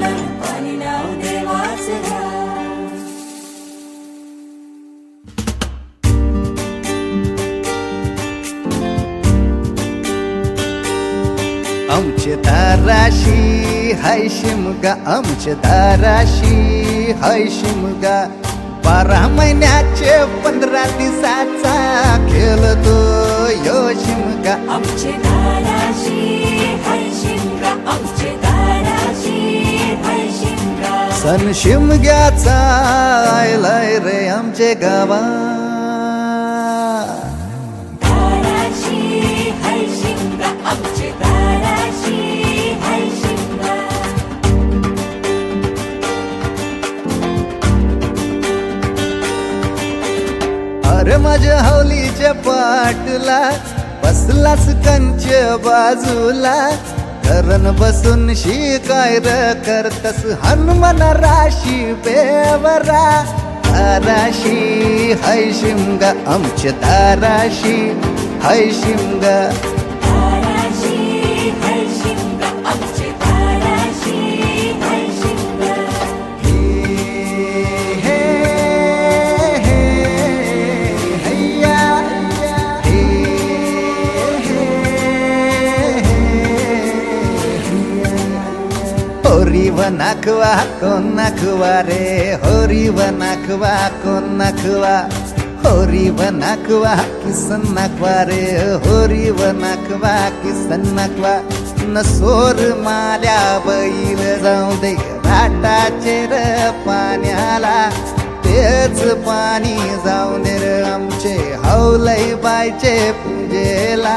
घर पाणी नाव देवाचं आमचे दाराशी हाय मुगा आमचे दाराशी हाय मुगा. बारा महिन्याचे पंधरा दिवसाचा खेळतो यो शिमगा आमचे दाराशी सण शिमग्याचा आयलाय रे आमचे गावा. अरे माझ्या हवलीच्या पाटला बसलास कंच बाजूला. धरण बसून शिकाय र करतस हनुमान राशी बेवरा दाराशी हाय शिमगा आमच्या दाराशी. हाय शिमगा होरी व नाखवा कोण नाखवा रे होरी व नाखवा कोण नाखवा होरी नाखवा किसन नाखवा रे होरी व नाखवा किसन नाखवा न सोर माल्या बैल जाऊ दे राटाचे र पाण्याला तेच पाणी जाऊ दे र आमचे हौलई बायचे पूजेला